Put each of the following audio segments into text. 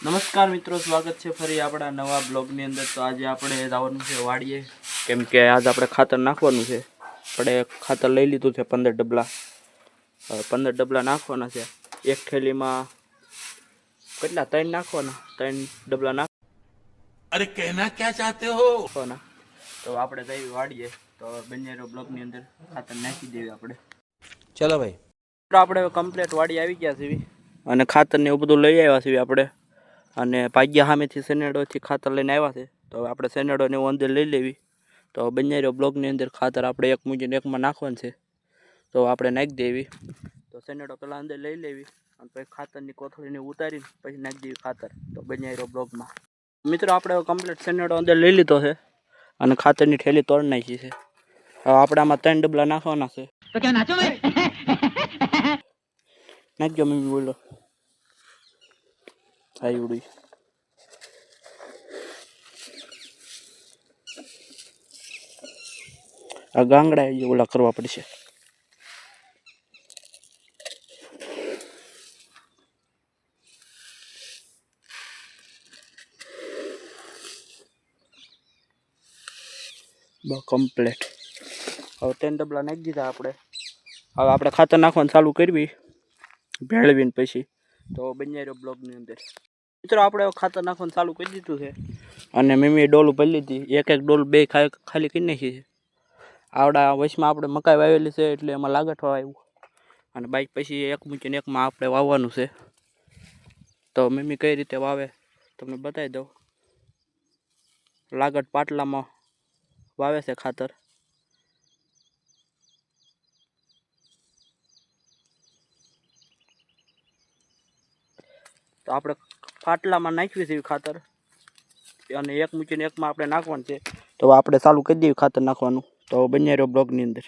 નમસ્કાર મિત્રો સ્વાગત છે ફરી આપણા નવા બ્લોગની અંદર. તો આજે આપણે લાવવાનું છે વાડીએ. કેમ કે આજ આપણે ખાતર નાખવાનું છે. આપણે ખાતર લઈ લીધું છે પંદર ડબલા. પંદર ડબલા નાખવાના છે. એક થેલીમાં કેટલા? ત્રણ નાખવાના? ત્રણ ડબલા નાખ અરે કહેના ક્યાં ચાહતે હો? તો આપણે જઈ વાડીએ. તો બંનેરો બ્લોગની અંદર ખાતર નાખી દેવી આપણે. ચલો ભાઈ. આપણે કમ્પ્લેટ વાડી આવી ગયા છે અને ખાતર ને એવું બધું લઈ આવ્યા છીએ આપણે. અને ભાગ્યા સામેથી સેનેડોથી ખાતર લઈને આવ્યા છે. તો હવે આપણે સેનેડોને એવું અંદર લઈ લેવી. તો બંજારીઓ બ્લોકની અંદર ખાતર આપણે એક મુજબ એકમાં નાખવાનું છે. તો આપણે નાખી દેવી. તો સેનેડો પહેલાં અંદર લઈ લેવી અને પછી ખાતરની કોથળીને ઉતારીને પછી નાખી દેવી ખાતર. તો બંજારીઓ બ્લોકમાં. મિત્રો આપણે કમ્પ્લીટ સેનેડો અંદર લઈ લીધો છે અને ખાતરની ઠેલી તોડ નાખી છે. હવે આપણે આમાં ત્રણ ડબલા નાખવાના છે. નાખજો મમ્મી બોલો. હા એવડું આ ગાંગડા એ ઓલા કરવા પડશે બસ કમ્પ્લેટ હવે ત્રણ ડબલા નાખી દીધા આપણે હવે આપણે ખાતર નાખવાનું ચાલુ કરવી ભેળવીને પછી તો બંને રહ્યો બ્લોગની અંદર મિત્રો, આપણે ખાતર નાખવાનું ચાલુ કરી દીધું છે. અને મમ્મીએ ડોલ ભરી લીધી. એક એક ડોલ બે ખાલી કરી નાખી છે. આવડા વચમાં આપણે મકાઈ વાવેલી છે એટલે એમાં લાગઠવા આવ્યું. અને બાઈક પછી એક મૂકીને એકમાં આપણે વાવવાનું છે. તો મમ્મી કઈ રીતે વાવે તમને બતાવી દઉં. લાગટ પાટલામાં વાવે છે ખાતર. તો આપણે પાટલામાં નાખવી છે ખાતર. અને એક મૂકીને એકમાં આપણે નાખવાનું છે. તો આપણે ચાલુ કરી દઈએ ખાતર નાખવાનું. તો બંને રહ્યો બ્લોગની અંદર.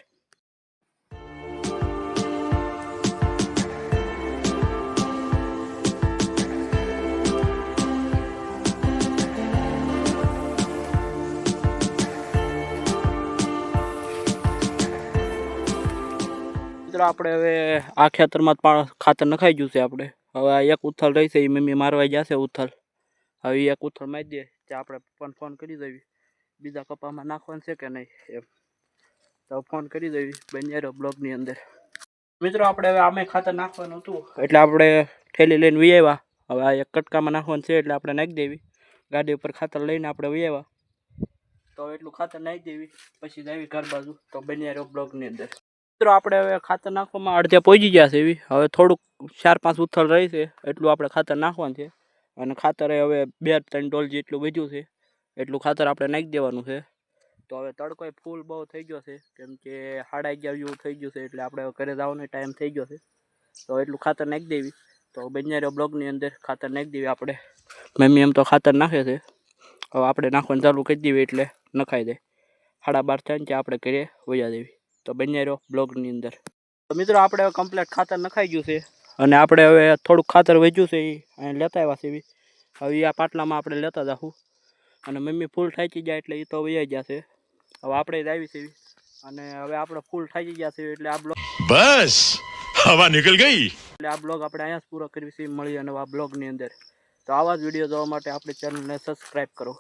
મિત્રો, આપણે હવે આ ખેતરમાં પણ ખાતર નખાઈ ગયું છે આપણે. હવે આ એક ઉથલ રહી છે એ મમ્મી મારવાઈ જશે ઉથલ. હવે એક ઉથલ મારી દે ત્યાં આપણે પણ ફોન કરી દેવી. બીજા કપામાં નાખવાનું છે કે નહીં એમ. તો ફોન કરી દેવી બંને બ્લોગની અંદર. મિત્રો, આપણે હવે આમે ખાતર નાખવાનું હતું. એટલે આપણે થેલી લઈને વી આવ્યા. હવે આ એક કટકામાં નાખવાનું છે, એટલે આપણે નાખી દેવી. ગાડી ઉપર ખાતર લઈને આપણે વી આવ્યા. તો એટલું ખાતર નાખી દેવી, પછી જાવી ઘર બાજુ. તો બંને બ્લોગની અંદર. મિત્રો આપણે હવે ખાતર નાખવામાં અડધે પહોંચી ગયા છે એવી. હવે થોડુંક ચાર પાંચ ઉથલ રહી છે, એટલું આપણે ખાતર નાખવાનું છે. અને ખાતર હવે બે ત્રણ ડોલ જેટલું વધ્યું છે, એટલું ખાતર આપણે નાખી દેવાનું છે. તો હવે તડકો ફૂલ બહુ થઈ ગયો છે, કેમ કે સાડા અગિયાર જેવું થઈ ગયું છે, એટલે આપણે ઘરે જવાનો ટાઈમ થઈ ગયો છે. તો એટલું ખાતર નાખી દેવી. તો બંને બ્લોગની અંદર ખાતર નાખી દેવી આપણે. મમ્મી એમ તો ખાતર નાખે છે. હવે આપણે નાખવાનું ચાલુ કરી દેવી એટલે નખાઈ દે. સાડા બાર થાય ને આપણે ઘરે વયા દેવી. તો બન્યા રહ્યો બ્લોગની અંદર. તો મિત્રો આપણે હવે કમ્પ્લેટ ખાતર નખાઈ ગયું છે અને આપણે હવે થોડુંક ખાતર વેચ્યું છે એ અહીં લેતા આવ્યા છે હવે આ પાટલામાં આપણે લેતા જાશું અને મમ્મી ફૂલ થાકી જાય એટલે એ તો વૈયા ગયા છે. હવે આપણે જ આવી છે અને હવે આપણે ફૂલ થાકી ગયા છે એટલે આ બ્લોગ બસ! હવા નીકળ ગઈ! એટલે આ બ્લોગ આપણે અહીંયા જ પૂરો કરીશું મળી અને આ બ્લોગની અંદર. તો આવા જ વીડિયો જોવા માટે આપણી ચેનલને સબસ્ક્રાઈબ કરો.